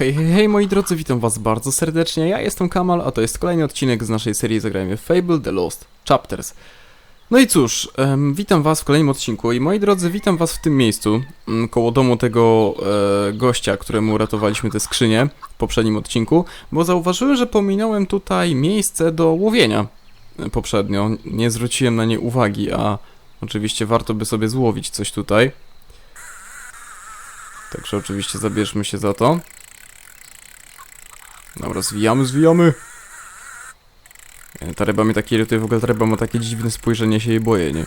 Hej, hej, hej moi drodzy, witam was bardzo serdecznie, ja jestem Kamal, a to jest kolejny odcinek z naszej serii Zagrajmy Fable The Lost Chapters. No i cóż, witam was w kolejnym odcinku i moi drodzy, witam was w tym miejscu, m, koło domu tego e, gościa, któremu uratowaliśmy te skrzynie w poprzednim odcinku, bo zauważyłem, że pominąłem tutaj miejsce do łowienia e, poprzednio, nie zwróciłem na nie uwagi, a oczywiście warto by sobie złowić coś tutaj. Także oczywiście zabierzmy się za to. Dobra, zwijamy, zwijamy. Ta ryba mnie takie irytuje, w ogóle ta ryba ma takie dziwne spojrzenie, się jej boję, nie?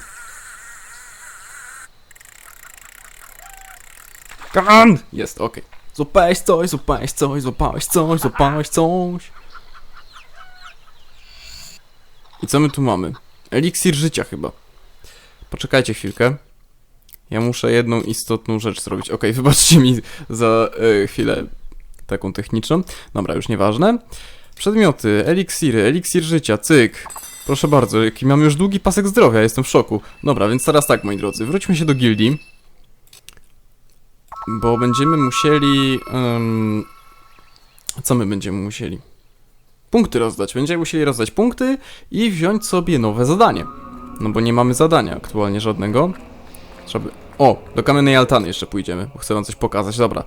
Kan! Jest, okej. Złapałeś coś, złapałeś coś, złapałeś coś, złapałeś coś. I co my tu mamy? Eliksir życia chyba. Poczekajcie chwilkę. Ja muszę jedną istotną rzecz zrobić. Okej, wybaczcie mi za e, chwilę taką techniczną. Dobra, już nieważne. Przedmioty, eliksiry, eliksir życia, cyk. Proszę bardzo, jaki mamy już długi pasek zdrowia, jestem w szoku. Dobra, więc teraz tak, moi drodzy, wróćmy się do gildii. Bo będziemy musieli... em, co my będziemy musieli? Punkty rozdać. Będziemy musieli rozdać punkty i wziąć sobie nowe zadanie. No bo nie mamy zadania aktualnie żadnego. Trzeba... by- O, do kamiennej altany jeszcze pójdziemy, bo chcę wam coś pokazać, dobra.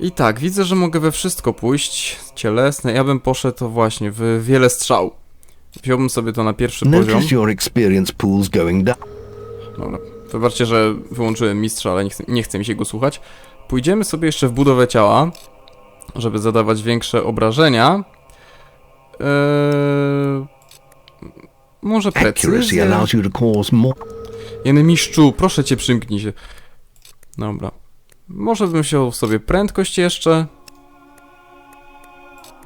I tak, widzę, że mogę we wszystko pójść. Cielesne, ja bym poszedł właśnie w wiele strzał. Wziąłbym sobie to na pierwszy poziom. Notice your experience pool's going down. Dobra. Wybaczcie, że wyłączyłem mistrza, ale nie chce, nie chce mi się go słuchać. Pójdziemy sobie jeszcze w budowę ciała, żeby zadawać większe obrażenia. Eee... Może Accuracy precyzję? allows you to cause more. Jeny mistrzu, proszę cię przymknij się. Dobra. Może bym wziął sobie prędkość jeszcze.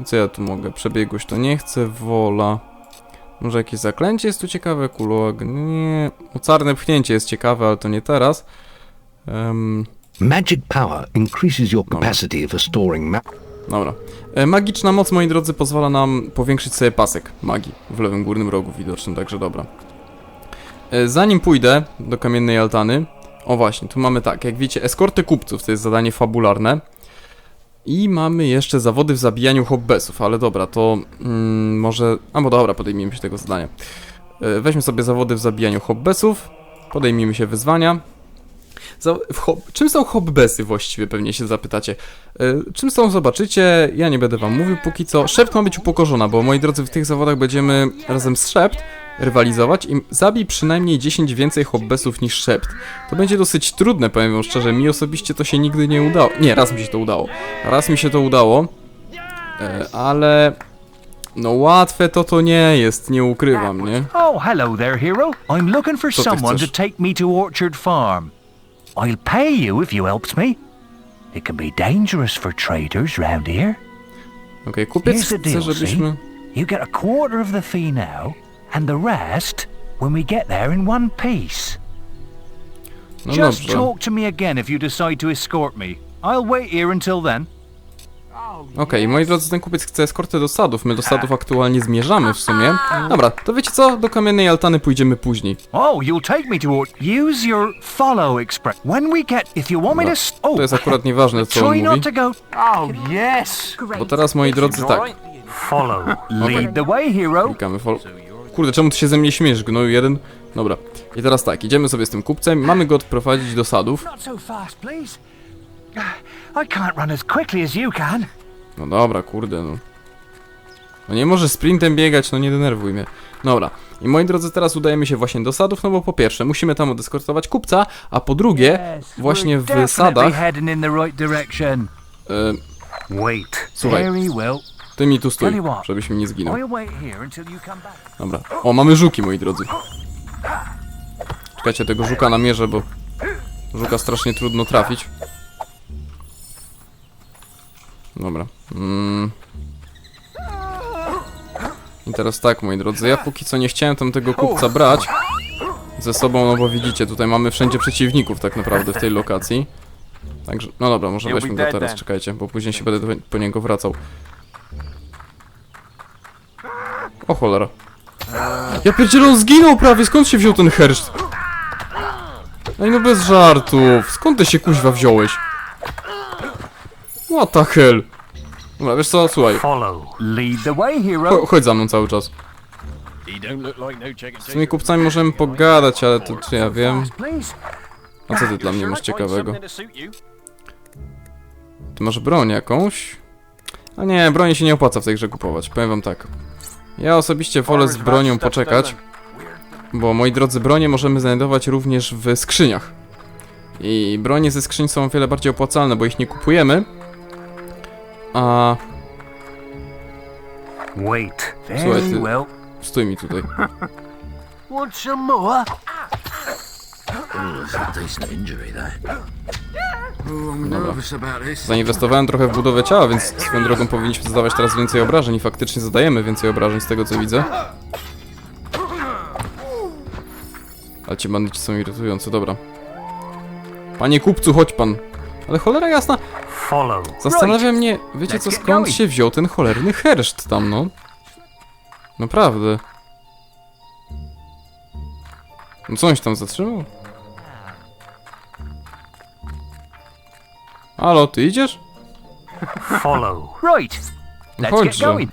Co ja tu mogę? Przebiegłość to nie chcę, wola. Może jakieś zaklęcie jest tu ciekawe? Kulog... Nie. Mocarne pchnięcie jest ciekawe, ale to nie teraz. Em, Magic power increases your Dobra. capacity for storing ma- dobra. E, magiczna moc, moi drodzy, pozwala nam powiększyć sobie pasek magii w lewym górnym rogu widocznym, także dobra. E, Zanim pójdę do kamiennej altany, o właśnie, tu mamy tak, jak widzicie, eskorty kupców, to jest zadanie fabularne. I mamy jeszcze zawody w zabijaniu hobbesów, ale dobra, to mm, może... A bo dobra, podejmijmy się tego zadania. E, Weźmy sobie zawody w zabijaniu hobbesów, podejmijmy się wyzwania. Za, hob, czym są hobbesy właściwie, pewnie się zapytacie. E, czym są, zobaczycie, ja nie będę wam mówił póki co. Szept ma być upokorzona, bo moi drodzy, w tych zawodach będziemy razem z Szept rywalizować i zabij przynajmniej 10 więcej hobbesów niż Szept. To będzie dosyć trudne, powiem wam szczerze, mi osobiście to się nigdy nie udało. Nie, raz mi się to udało. Raz mi się to udało, e, ale... No łatwe to to nie jest, nie ukrywam, nie? Oh, hello there, hero. I'm looking for someone to take me to Orchard Farm. I'll pay you if you helps me. It can be dangerous for traders round here. Okej, kupiec chce, żebyśmy... You get a quarter of the fee now, and the rest when we get there in one piece. No Just dobrze. talk to me again if you decide to escort me. I'll wait here until then. Okej, moi drodzy, ten kupiec chce eskortę do sadów. My do sadów aktualnie zmierzamy w sumie. Dobra, to wiecie co? Do kamiennej altany pójdziemy później. Oh, you'll take me to. Use your follow express. When we get, if you want me to. Oh, To jest akurat nieważne, co on Try not mówi. to go. Oh, yes. Bo teraz, moi drodzy, tak. Follow. Lead the way, hero. Klikamy fol... Kurde, czemu ty się ze mnie śmiesz, gnoju jeden? Dobra. I teraz tak, idziemy sobie z tym kupcem, mamy go odprowadzić do sadów. No dobra, kurde, no. No nie może sprintem biegać, no nie denerwuj mnie. Dobra. I moi drodzy, teraz udajemy się właśnie do sadów, no bo po pierwsze, musimy tam odeskortować kupca, a po drugie, właśnie w sadach... Wait. Słuchaj. Ty mi tu stój, Tell you what. żebyś mi nie zginął. Dobra. O, mamy żuki, moi drodzy. Czekajcie, tego żuka namierzę, bo żuka strasznie trudno trafić. Dobra. Mm. I teraz tak, moi drodzy, ja póki co nie chciałem tam tego kupca brać ze sobą, no bo widzicie, tutaj mamy wszędzie przeciwników tak naprawdę w tej lokacji. Także, no dobra, może weźmy go teraz, czekajcie, bo później się będę po niego wracał. O cholera. Ja pierdzielę, on zginął prawie, skąd się wziął ten herszt? Ej, no bez żartów, skąd ty się kuźwa wziąłeś? What the hell? Dobra, wiesz co, słuchaj. Follow. Lead the way, hero. Cho- Chodź za mną cały czas. Z tymi kupcami możemy pogadać, ale to czy ja wiem. A co ty dla mnie masz ciekawego? Ty masz broń jakąś? A nie, broni się nie opłaca w tej grze kupować, powiem wam tak. Ja osobiście wolę z bronią poczekać, bo moi drodzy, bronie możemy znajdować również w skrzyniach. I bronie ze skrzyń są o wiele bardziej opłacalne, bo ich nie kupujemy. A Wait. Słuchaj, Very ty- well. stój mi tutaj. Want some more? Dobra. Zainwestowałem trochę w budowę ciała, więc swoją drogą powinniśmy zadawać teraz więcej obrażeń i faktycznie zadajemy więcej obrażeń z tego co widzę. Ale ci bandyci są irytujące, dobra. Panie kupcu, chodź pan. Ale cholera jasna, Follow. zastanawia mnie, wiecie co, skąd się wziął ten cholerny herszt tam, no? Naprawdę. No co on się tam zatrzymał? Halo, ty idziesz? Follow. Right. Let's Chodź, get going.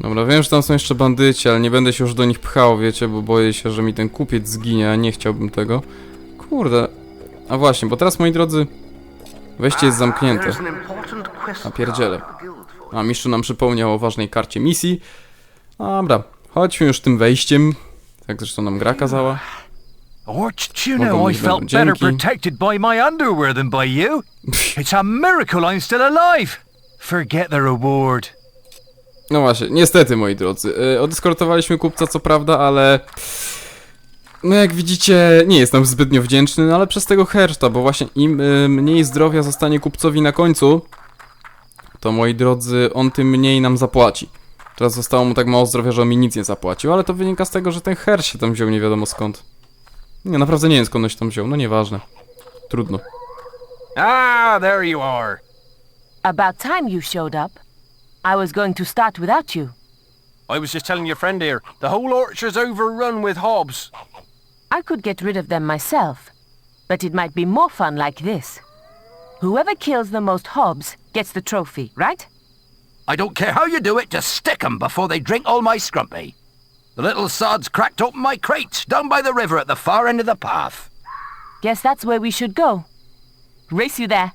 Dobra, wiem, że tam są jeszcze bandyci, ale nie będę się już do nich pchał, wiecie, bo boję się, że mi ten kupiec zginie, a nie chciałbym tego. Kurde. A właśnie, bo teraz, moi drodzy, wejście jest zamknięte. A pierdziele. A mistrzu nam przypomniał o ważnej karcie misji. Dobra, chodźmy już tym wejściem. Jak zresztą nam gra kazała. Orch, you know I felt better protected by my underwear than by you. It's a miracle I'm still alive. Forget the reward. No właśnie, niestety, moi drodzy. Yy, odeskortowaliśmy kupca, co prawda, ale... No jak widzicie, nie jest nam zbytnio wdzięczny, no ale przez tego herszta, bo właśnie im y, mniej zdrowia zostanie kupcowi na końcu, to moi drodzy, on tym mniej nam zapłaci. Teraz zostało mu tak mało zdrowia, że on mi nic nie zapłacił, ale to wynika z tego, że ten her się tam wziął nie wiadomo skąd. Nie, naprawdę nie wiem skąd on się tam wziął, no nieważne. Trudno. Ah, there you are. About time you showed up. I was going to start without you. I was just telling your friend here, the whole orchard's overrun with hobs. I could get rid of them myself, but it might be more fun like this. Whoever kills the most hobs gets the trophy, right? I don't care how you do it, just stick 'em before they drink all my scrumpy. The little sods cracked open my crates down by the river at the far end of the path. Guess that's where we should go. Race you there.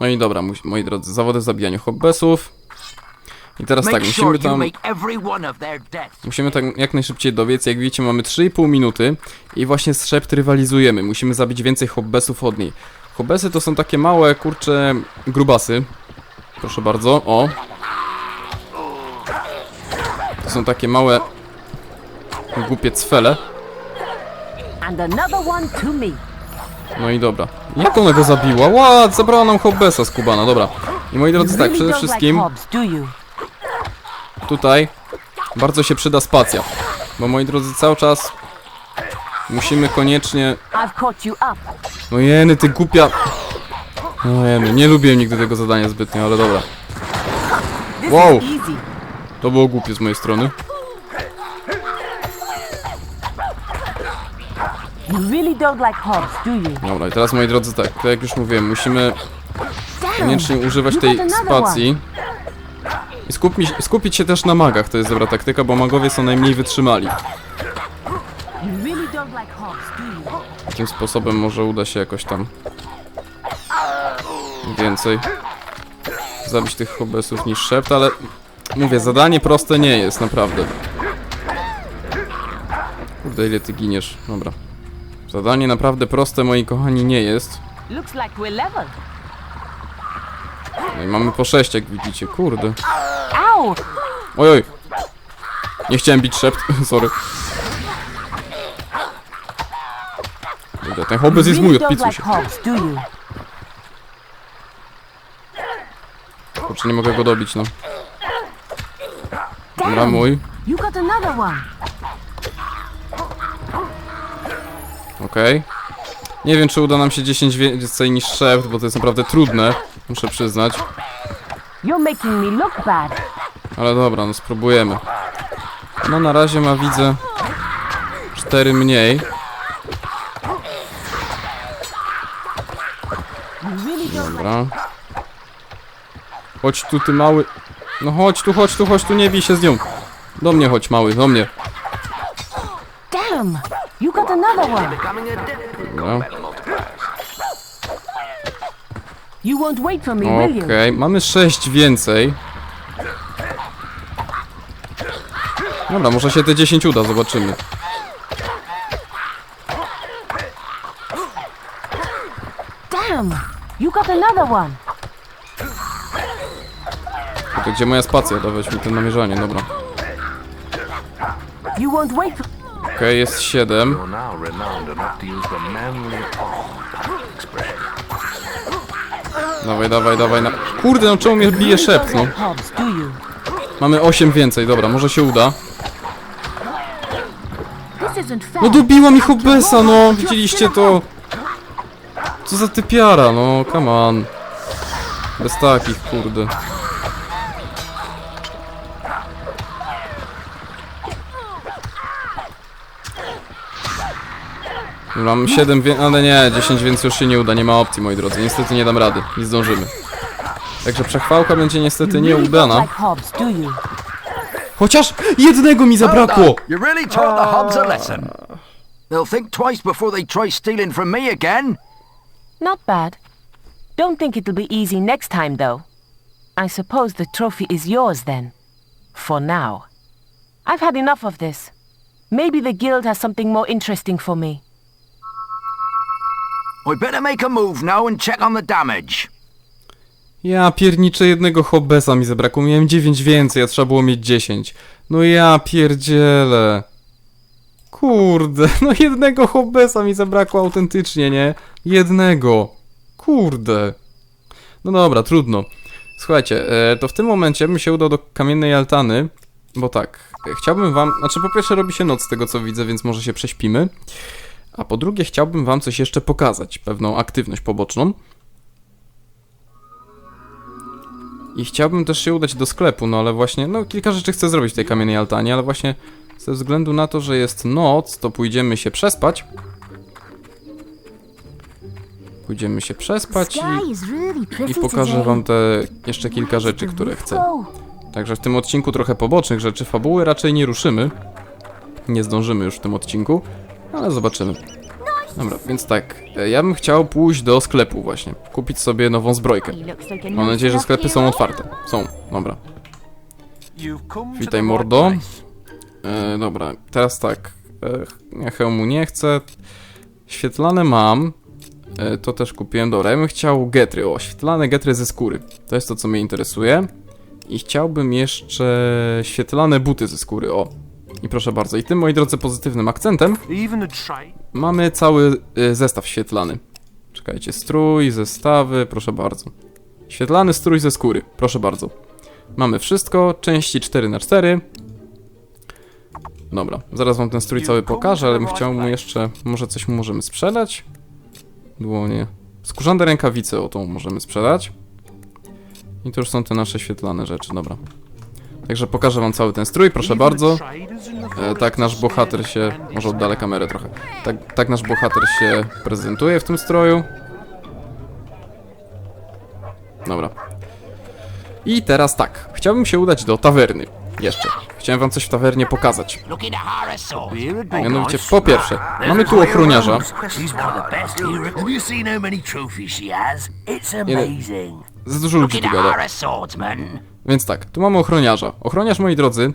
No i dobra, moi- moi drodzy, zawody w zabijaniu hobbesów. I teraz tak, Make musimy sure you tam... make every one of their deaths. Musimy tak jak najszybciej dobiec. Jak widzicie, mamy 3,5 minuty i właśnie z Szept rywalizujemy. Musimy zabić więcej hobbesów od niej. Hobbesy to są takie małe, kurcze, grubasy. Proszę bardzo, o. Są takie małe, głupie cfele. No i dobra. Jak ona go zabiła? Ła, zabrała nam hobbesa z Kubana, dobra. I moi drodzy, tak, przede wszystkim... tutaj bardzo się przyda spacja. Bo moi drodzy, cały czas musimy koniecznie... No jeny, ty głupia... No jeny, nie lubię nigdy tego zadania zbytnio, ale dobra. Wow. To było głupie z mojej strony. You really don't like hobs, do you? Dobra, i teraz moi drodzy, tak, tak jak już mówiłem, musimy koniecznie używać tej spacji. I skupić, skupić się też na magach, to jest dobra taktyka, bo magowie są najmniej wytrzymali. Takim sposobem może uda się jakoś tam więcej zabić tych hobbesów niż szept, ale mówię, zadanie proste nie jest, naprawdę. Kurde, ile ty giniesz? Dobra. Zadanie naprawdę proste, moi kochani, nie jest. No i mamy po 6, jak widzicie, kurde. Oj, oj. Nie chciałem bić szept, sorry. Dobra, ten hobbes jest mój, odpicuj się. Kurczę, nie mogę go dobić, no. Dobra, Damn. mój. You got another one. Okej. Nie wiem, czy uda nam się 10 więcej niż szept, bo to jest naprawdę trudne, muszę przyznać. You're making me look bad. Ale dobra, no spróbujemy. No na razie ma, widzę, 4 mniej. Dobra. Chodź tu, ty mały. No chodź tu, chodź tu, chodź tu, nie bij się z nią. Do mnie chodź, mały, do mnie. Damn! You got another one! Dobra. You won't wait for me, will Okej, you? mamy sześć więcej. Dobra, może się te 10 uda, zobaczymy. Damn! You got another one! To gdzie moja spacja? Dawać mi to namierzanie, dobra. Okej, jest 7. You're now renowned enough to use the manly arm expression. Dawaj, dawaj, dawaj. Na... Kurde, no czemu mnie bije szept, no. Mamy 8 więcej, dobra, może się uda. No dobiła mi Hobbesa, no! Widzieliście to? Co za typiara, no, come on. Bez takich, kurde. Mam 7 wie... ale nie, 10 więc już się nie uda, nie ma opcji, moi drodzy. Niestety nie dam rady, nie zdążymy. Także przechwałka będzie niestety nieudana. Chociaż jednego mi zabrakło! They'll think twice before they try stealing from me again. Not bad. Don't think it'll be easy next time, though. I suppose the trophy is yours, then. For now. I've had enough of this. Maybe the guild has something more interesting for me. We better make a move now and check on the damage. Ja pierniczę jednego Hobbesa mi zabrakło. Miałem 9 więcej, a trzeba było mieć 10. No ja pierdzielę. Kurde, no jednego Hobbesa mi zabrakło autentycznie, nie? Jednego. Kurde. No dobra, trudno. Słuchajcie, e, to w tym momencie bym się udał do kamiennej altany, bo tak, e, chciałbym wam, znaczy po pierwsze robi się noc z tego co widzę, więc może się prześpimy, a po drugie chciałbym wam coś jeszcze pokazać, pewną aktywność poboczną. I chciałbym też się udać do sklepu, no ale właśnie, no kilka rzeczy chcę zrobić w tej kamiennej altanie, ale właśnie ze względu na to, że jest noc, to pójdziemy się przespać. Pójdziemy się przespać i, i pokażę wam te jeszcze kilka rzeczy, które chcę. Także w tym odcinku trochę pobocznych rzeczy, fabuły raczej nie ruszymy. Nie zdążymy już w tym odcinku, ale zobaczymy. Dobra, więc tak, e, ja bym chciał pójść do sklepu właśnie, kupić sobie nową zbrojkę. Mam nadzieję, że sklepy są otwarte. Są, dobra. Witaj mordo. E, dobra, teraz tak. E, ja hełmu nie chcę. Świetlane mam. E, to też kupiłem. Dobra, ja bym chciał getry. O, świetlane getry ze skóry. To jest to, co mnie interesuje. I chciałbym jeszcze świetlane buty ze skóry. O. I proszę bardzo. I tym, moi drodzy, pozytywnym akcentem mamy cały e, zestaw świetlany. Czekajcie, strój, zestawy, proszę bardzo. Świetlany strój ze skóry, proszę bardzo. Mamy wszystko, części 4x4. Dobra, zaraz wam ten strój cały pokażę, ale bym chciał mu jeszcze, może coś mu możemy sprzedać. Dłonie. Skórzane rękawice, o tą możemy sprzedać. I to już są te nasze świetlane rzeczy, dobra. Także pokażę wam cały ten strój, proszę bardzo. E, tak nasz bohater się... Może oddalę kamerę trochę. Tak, tak nasz bohater się prezentuje w tym stroju. Dobra. I teraz tak. Chciałbym się udać do tawerny. Jeszcze. Chciałem wam coś w tawernie pokazać. Mianowicie, po pierwsze, mamy tu ochroniarza. Amazing. Za dużo ludzi tu gada. Więc tak, tu mamy ochroniarza. Ochroniarz, moi drodzy,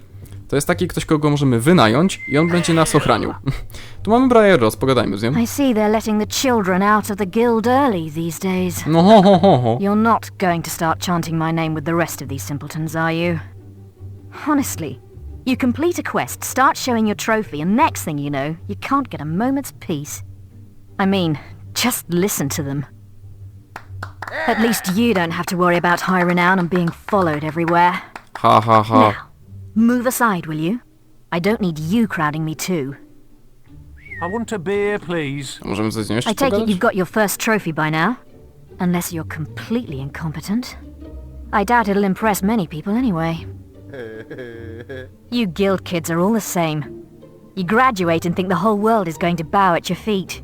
to jest taki ktoś, kogo możemy wynająć i on będzie nas ochraniał. tu mamy Brian Ross, pogadajmy z nią. I see they're letting the children out of the guild early these days. No ho ho ho ho. You're not going to start chanting my name with the rest of these simpletons, are you? Honestly, you complete a quest, start showing your trophy, and next thing you know, you can't get a moment's peace. I mean, just listen to them. At least you don't have to worry about high renown and being followed everywhere. Ha ha ha. Now, move aside, will you? I don't need you crowding me too. I want a beer, please. Możemy coś jeszcze I take it pogadać? you've got your first trophy by now. Unless you're completely incompetent. I doubt it'll impress many people anyway. you guild kids are all the same. You graduate and think the whole world is going to bow at your feet.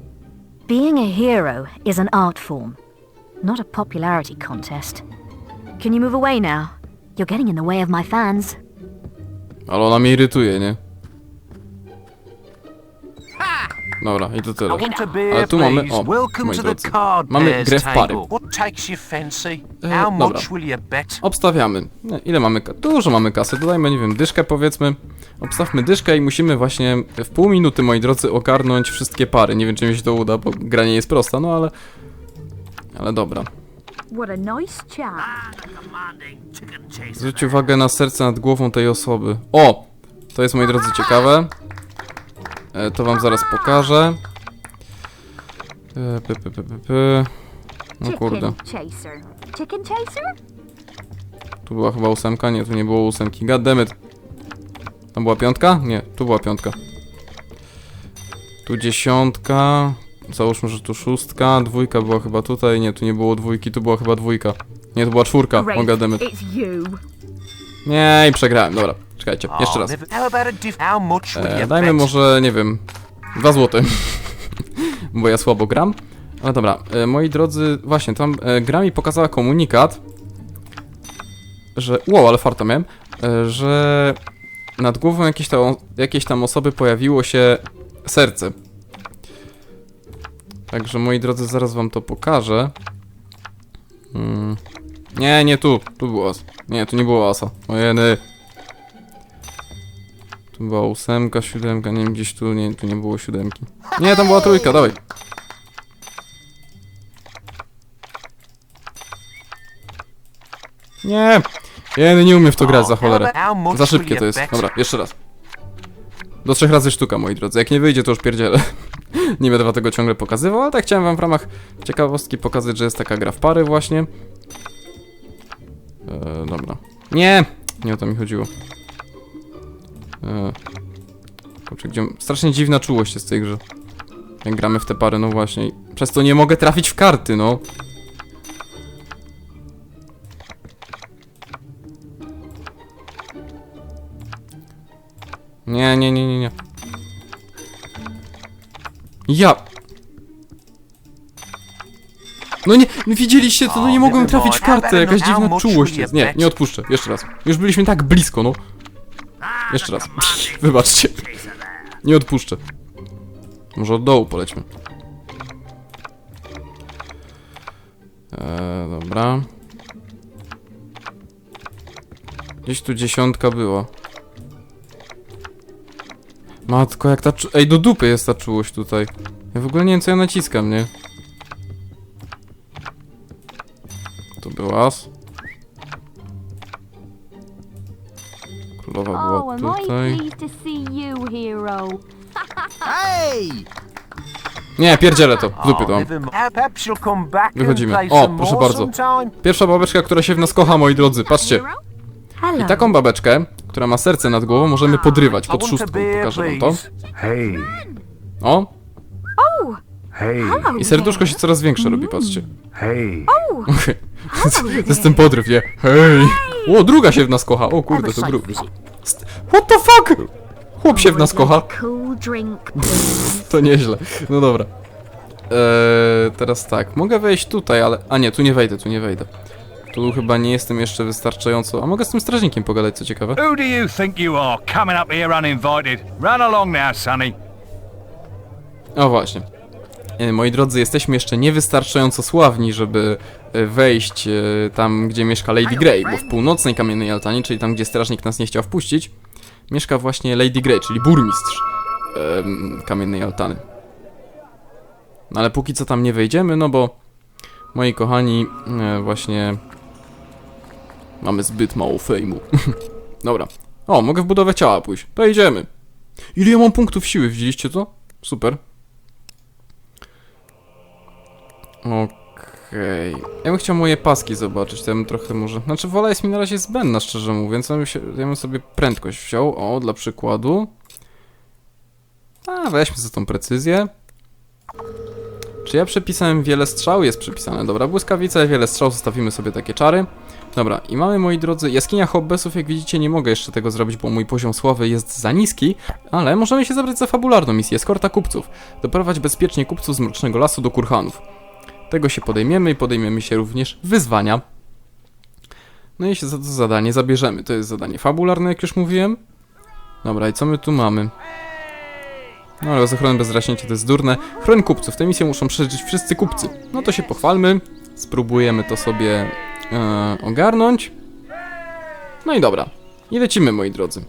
Being a hero is an art form. Not a popularity contest. Can you move away now? You're getting in the way of my fans. Ale ona mnie irytuje, nie? Dobra, i to I tyle. want a beer, Ale tu mamy... please. O, Welcome moi to the drodzy. card Mamy bears grę w pary. table. What takes your fancy? E, How dobra. much will you bet? Obstawiamy. Nie, Ile mamy? ka- Dużo mamy kasy. Dodajmy, nie wiem, dyszkę powiedzmy. Obstawmy dyszkę i musimy właśnie w pół minuty, moi drodzy, ogarnąć wszystkie pary. Nie wiem, czy mi się to uda, bo gra nie jest prosta, no ale... Ale dobra. Zwróćcie uwagę na serce nad głową tej osoby. O! To jest, moi drodzy, ciekawe. E, to wam zaraz pokażę. E, py, py, py, py, py. No kurde. Tu była chyba ósemka? Nie, tu nie było ósemki. Goddammit. Tam była piątka? Nie, tu była piątka. Tu dziesiątka. Załóżmy, że tu szóstka. Dwójka była chyba tutaj. Nie, tu nie było dwójki, tu była chyba dwójka. Nie, to była czwórka. O, goddammit. It's you. Nie, i przegrałem. Dobra, czekajcie. Jeszcze raz. E, dajmy może, nie wiem, dwa złote. Bo ja słabo gram. Ale dobra, e, moi drodzy, właśnie, tam e, gra mi pokazała komunikat, że... Wow, ale farta miałem, e, że nad głową jakiejś tam, jakiejś tam osoby pojawiło się serce. Także, moi drodzy, zaraz wam to pokażę. Mm. Nie, nie tu, tu było as. Nie, tu nie było asa. Ojeny. Tu była ósemka, siódemka, nie wiem, gdzieś tu, nie, tu nie było siódemki. Nie, tam była trójka, dawaj. Nie! Ja nie umiem w to grać za cholerę. Za szybkie to jest. Dobra, jeszcze raz. Do trzech razy sztuka, moi drodzy. Jak nie wyjdzie, to już pierdzielę. nie będę wam tego ciągle pokazywał, ale tak chciałem wam w ramach ciekawostki pokazać, że jest taka gra w pary właśnie. E, dobra. Nie! Nie o to mi chodziło. E, kurczę, gdzie... Strasznie dziwna czułość jest w tej grze. Jak gramy w te pary, no właśnie. Przez to nie mogę trafić w karty, no. Nie, nie, nie, nie, nie. Ja... No nie, widzieliście to, no nie mogłem trafić w kartę, jakaś dziwna czułość jest. Nie, nie odpuszczę, jeszcze raz. Już byliśmy tak blisko, no. Jeszcze raz. Wybaczcie. Nie odpuszczę. Może od dołu polećmy. Eee, dobra. Gdzieś tu dziesiątka była. Matko, jak ta czu... Ej, do dupy jest ta czułość tutaj. Ja w ogóle nie wiem, co ja naciskam, nie? To był as. Królowa była tutaj. to see you, hero? Nie, pierdzielę to. W dupie to mam. Never mind. Perhaps you'll come back Wychodzimy. and play O, some proszę more bardzo. sometime? Pierwsza babeczka, która się w nas kocha, moi drodzy. Patrzcie. Hello. I taką babeczkę, która ma serce nad głową, możemy podrywać I pod szóstką. Pokażę wam to. Hey, O, hey, i serduszko się coraz większe robi, patrzcie. hey. Okej. To jest ten podryw, nie? Hej! O, druga się w nas kocha. O kurde, to gru... St- What the fuck? Chłop się w nas kocha. Cool drink. To nieźle. No dobra. Eee, teraz tak. Mogę wejść tutaj, ale... A nie, tu nie wejdę, tu nie wejdę. Tu chyba nie jestem jeszcze wystarczająco... A mogę z tym strażnikiem pogadać, co ciekawe? Who do you think you are, coming up here uninvited? Run along now, Sonny. O właśnie. E, Moi drodzy, jesteśmy jeszcze niewystarczająco sławni, żeby e, wejść e, tam, gdzie mieszka Lady Grey, bo w północnej kamiennej altanie, czyli tam, gdzie strażnik nas nie chciał wpuścić, mieszka właśnie Lady Grey, czyli burmistrz em, kamiennej altany. No ale póki co tam nie wejdziemy, no bo moi kochani, e, właśnie mamy zbyt mało fejmu. Dobra. O, mogę w budowę ciała pójść. To idziemy. Ile ja mam punktów siły, widzieliście to? Super. Okej. Ja bym chciał moje paski zobaczyć, to ja bym trochę może... Znaczy wola jest mi na razie zbędna, szczerze mówiąc, ja bym, się... ja bym sobie prędkość wziął, o, dla przykładu. A, weźmy za tą precyzję. Czy ja przepisałem wiele strzał? Jest przepisane, dobra, błyskawica i wiele strzał, zostawimy sobie takie czary. Dobra, i mamy, moi drodzy, jaskinia hobbesów, jak widzicie, nie mogę jeszcze tego zrobić, bo mój poziom sławy jest za niski, ale możemy się zabrać za fabularną misję, eskorta kupców. Doprowadź bezpiecznie kupców z Mrocznego Lasu do Kurhanów. Tego się podejmiemy i podejmiemy się również wyzwania. No i się za to zadanie zabierzemy. To jest zadanie fabularne, jak już mówiłem. Dobra, i co my tu mamy? No ale z ochroną bez zraśnięcia to jest durne. Chroń kupców. Tę misję muszą przeżyć wszyscy kupcy. No to się pochwalmy. Spróbujemy to sobie e, ogarnąć. No i dobra. I lecimy, moi drodzy.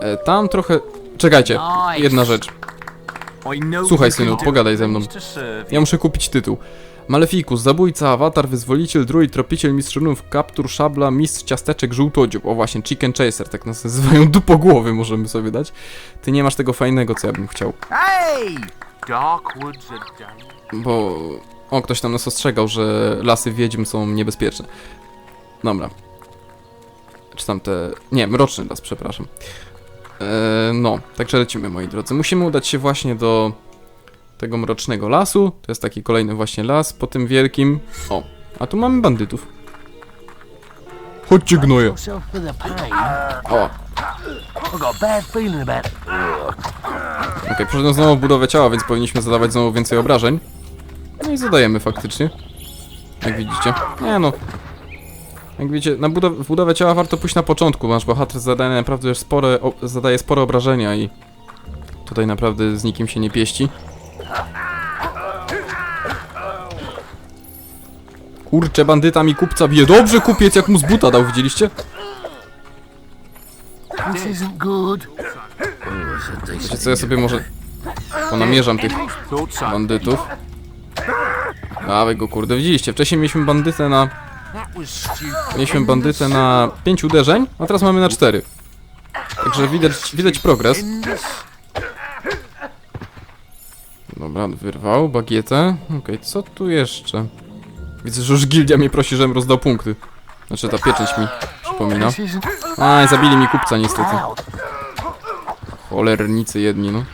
E, tam trochę... Czekajcie, jedna rzecz. Słuchaj, synu, pogadaj ze mną. Ja muszę kupić tytuł. Maleficus, zabójca, awatar, wyzwoliciel, druid, tropiciel, mistrz runów, kaptur, szabla, mistrz ciasteczek, żółtodziób. O właśnie, chicken chaser, tak nas nazywają, dupogłowy możemy sobie dać. Ty nie masz tego fajnego, co ja bym chciał. Bo... O, ktoś tam nas ostrzegał, że lasy wiedźm są niebezpieczne. Dobra. Czy tam te... Nie, mroczny las, przepraszam. Eee, no, także lecimy, moi drodzy. Musimy udać się właśnie do tego mrocznego lasu. To jest taki kolejny właśnie las, po tym wielkim... O, a tu mamy bandytów. Chodźcie, gnoje. O, Okej, przeszedłem znowu w budowę ciała, więc powinniśmy zadawać znowu więcej obrażeń. No i zadajemy faktycznie. Jak widzicie. Nie no. Jak widzicie, na budow w budowę ciała warto pójść na początku, nasz bohater zadaje naprawdę spore, zadaje spore obrażenia i tutaj naprawdę z nikim się nie pieści. Kurczę, bandyta mi kupca bije. Dobrze kupiec, jak mu z buta dał, widzieliście? Wiecie co, ja sobie może ponamierzam tych bandytów. Dawaj go, kurde, widzieliście, wcześniej mieliśmy bandytę na... Mieliśmy bandytę na 5 uderzeń, a teraz mamy na 4. Także widać, widać progres. Dobra, wyrwał bagietę. Okej, co tu jeszcze? Widzę, że już gildia mnie prosi, żebym rozdał punkty. Znaczy ta pieczęć mi przypomina. Aj, zabili mi kupca niestety. Cholernicy jedni, no.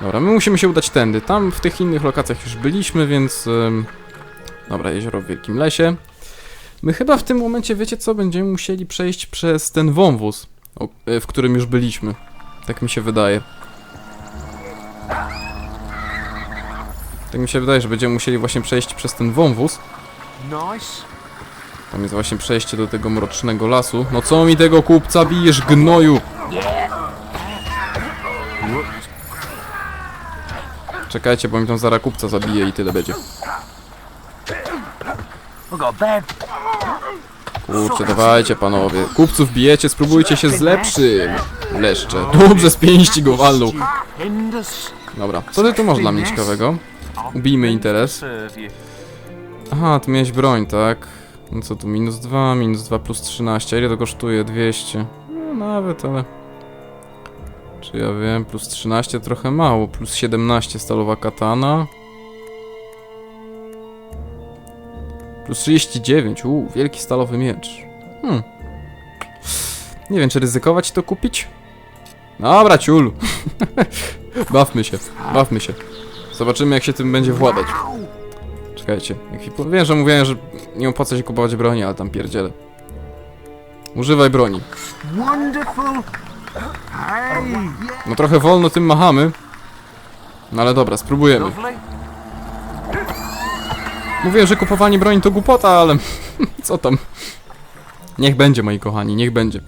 Dobra, my musimy się udać tędy. Tam w tych innych lokacjach już byliśmy, więc... ym, Dobra, jezioro w Wielkim Lesie. My chyba w tym momencie, wiecie co, będziemy musieli przejść przez ten wąwóz, y, w którym już byliśmy. Tak mi się wydaje. Tak mi się wydaje, że będziemy musieli właśnie przejść przez ten wąwóz. Nice. Tam jest właśnie przejście do tego mrocznego lasu. No co mi tego kupca bijesz, gnoju? Czekajcie, bo mi tam zara kupca zabije i tyle będzie. Kurczę, dawajcie panowie. Kupców bijecie, spróbujcie się z lepszym. Leszcze. Dobrze, z pięści go walnął. Dobra, co ty tu masz dla mnie ciekawego? Ubijmy interes. Aha, ty miałeś broń, tak? No co tu, minus 2, minus 2 plus 13. Ile to kosztuje? 200. No nawet, ale... Czy ja wiem, plus 13 trochę mało. Plus 17 stalowa katana. Plus 39, uuu, wielki stalowy miecz. Hmm. Nie wiem, czy ryzykować to kupić? Dobra, ciul. bawmy się, bawmy się. Zobaczymy, jak się tym będzie władać. Czekajcie, ekwipu... Wiem, że mówiłem, że nie opłaca się kupować broni, ale tam pierdzielę. Używaj broni. Wonderful. No trochę wolno tym machamy. No ale dobra, spróbujemy. Mówiłem, że kupowanie broni to głupota, ale co tam. Niech będzie, moi kochani, niech będzie.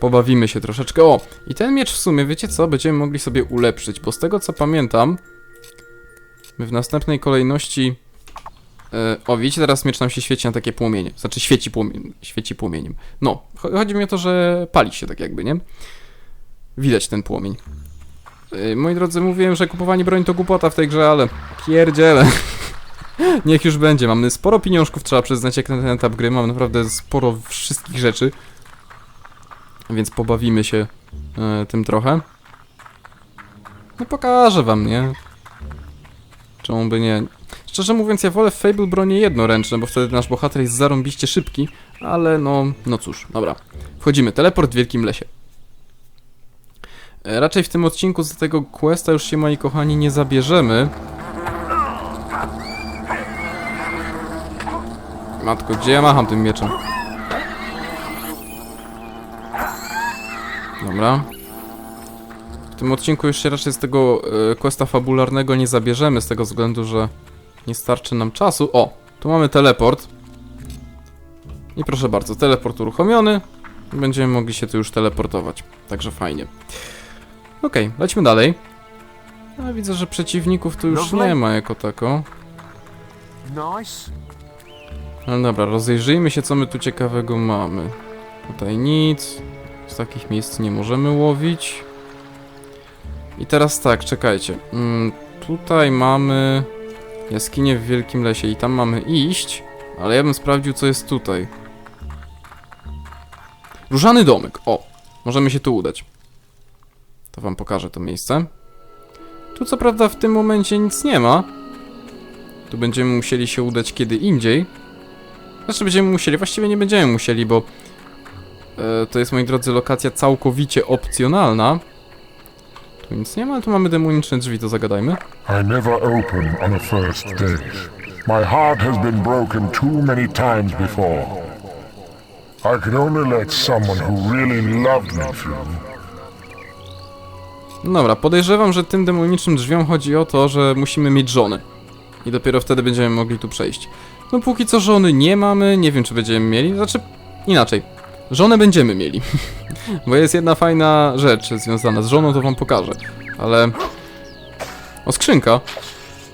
Pobawimy się troszeczkę. O, i ten miecz w sumie, wiecie co, będziemy mogli sobie ulepszyć, bo z tego co pamiętam, my w następnej kolejności... E, o, widzicie, teraz miecz nam się świeci na takie płomienie. Znaczy świeci, płomie, świeci płomieniem. No, cho- chodzi mi o to, że pali się tak jakby, nie? Widać ten płomień. E, moi drodzy, mówiłem, że kupowanie broni to głupota w tej grze, ale pierdzielę. Niech już będzie. Mamy sporo pieniążków, trzeba przyznać, jak na ten etap gry. Mamy naprawdę sporo wszystkich rzeczy. Więc pobawimy się e, tym trochę. No pokażę wam, nie? Czemu by nie? Szczerze mówiąc, ja wolę Fable bronie jednoręczne, bo wtedy nasz bohater jest zarąbiście szybki, ale no, no cóż, dobra. Wchodzimy. Teleport w Wielkim Lesie. E, Raczej w tym odcinku z tego questa już się, moi kochani, nie zabierzemy. Matko, gdzie ja macham tym mieczem? Dobra. W tym odcinku już się raczej z tego e, questa fabularnego nie zabierzemy, z tego względu, że nie starczy nam czasu. O, tu mamy teleport. I proszę bardzo, teleport uruchomiony. Będziemy mogli się tu już teleportować. Także fajnie. Okej, lecimy dalej. A widzę, że przeciwników tu już nie ma jako tako. No dobra, rozejrzyjmy się, co my tu ciekawego mamy. Tutaj nic. Z takich miejsc nie możemy łowić. I teraz tak, czekajcie. Mm, tutaj mamy jaskinię w Wielkim Lesie i tam mamy iść, ale ja bym sprawdził, co jest tutaj. Różany domek. O, możemy się tu udać. To wam pokażę to miejsce. Tu co prawda w tym momencie nic nie ma. Tu będziemy musieli się udać kiedy indziej. Znaczy będziemy musieli, właściwie nie będziemy musieli, bo e, to jest, moi drodzy, lokacja całkowicie opcjonalna. Tu nic nie ma, ale tu mamy demoniczne drzwi, to zagadajmy. I never open on a first date. My heart has been broken too many times before. I can only let someone who really loved me through. Dobra, podejrzewam, że tym demonicznym drzwiom chodzi o to, że musimy mieć żonę. I dopiero wtedy będziemy mogli tu przejść. No póki co żony nie mamy, nie wiem czy będziemy mieli, znaczy inaczej. Żonę będziemy mieli. Bo jest jedna fajna rzecz związana z żoną, to wam pokażę. Ale... O, skrzynka.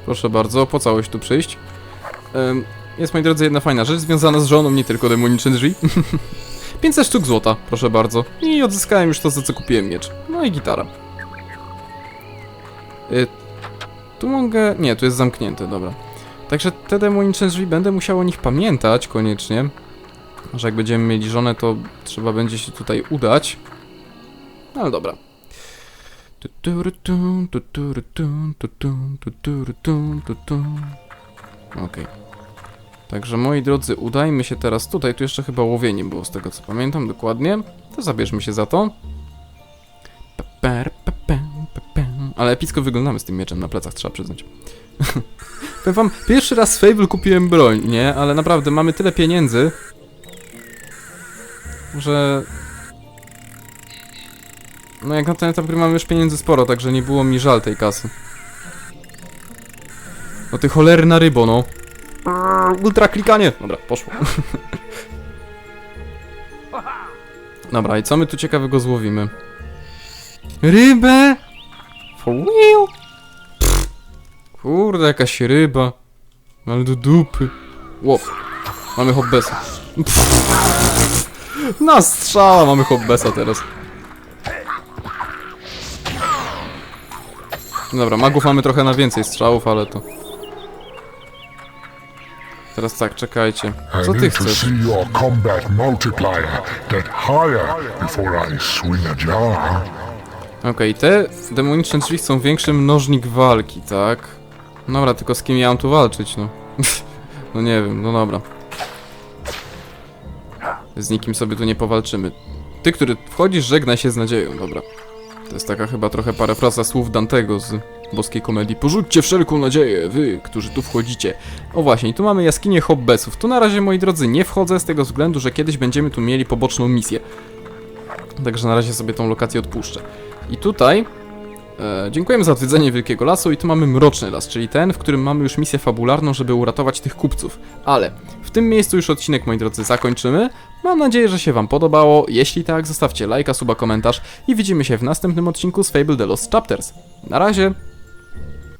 Proszę bardzo, opłacało się tu przyjść. Jest, moi drodzy, jedna fajna rzecz związana z żoną, nie tylko demoniczne drzwi. 500 sztuk złota, proszę bardzo. I odzyskałem już to, za co kupiłem miecz. No i gitara. Y, tu mogę... Nie, tu jest zamknięte, dobra. Także te demoniczne drzwi będę musiał o nich pamiętać koniecznie. Że jak będziemy mieli żonę, to trzeba będzie się tutaj udać. No ale dobra. Okej. Także moi drodzy, udajmy się teraz tutaj. Tu jeszcze chyba łowienie było z tego co pamiętam dokładnie. To zabierzmy się za to. Ale epicko wyglądamy z tym mieczem na plecach, trzeba przyznać. Powiem wam, pierwszy raz w Fable kupiłem broń, nie? Ale naprawdę, mamy tyle pieniędzy, że... No jak na ten etap gry mamy już pieniędzy sporo, także nie było mi żal tej kasy. No ty cholerna rybo, no. Ultra klikanie! Dobra, poszło. Dobra, i co my tu ciekawego złowimy? Rybę! For. Kurde, jakaś ryba. Ale do dupy. Łop. Mamy hobbesa. Pff. Na strzała mamy hobbesa teraz. Dobra, magów mamy trochę na więcej strzałów, ale to... Teraz tak, czekajcie. I Co ty need to chcesz? see your combat multiplier get higher before I swing a jar. Okej, te demoniczne drzwi są większy mnożnik walki, tak? Dobra, tylko z kim ja mam tu walczyć, no? no nie wiem, no dobra. Z nikim sobie tu nie powalczymy. Ty, który wchodzisz, żegnaj się z nadzieją, dobra. To jest taka chyba trochę parafraza słów Dantego z boskiej komedii. Porzućcie wszelką nadzieję, wy, którzy tu wchodzicie. O właśnie, tu mamy jaskinię hobbesów. Tu na razie, moi drodzy, nie wchodzę z tego względu, że kiedyś będziemy tu mieli poboczną misję. Także na razie sobie tą lokację odpuszczę. I tutaj e, dziękujemy za odwiedzenie Wielkiego Lasu i tu mamy Mroczny Las, czyli ten, w którym mamy już misję fabularną, żeby uratować tych kupców. Ale w tym miejscu już odcinek, moi drodzy, zakończymy. Mam nadzieję, że się wam podobało. Jeśli tak, zostawcie lajka, suba, komentarz i widzimy się w następnym odcinku z Fable The Lost Chapters. Na razie!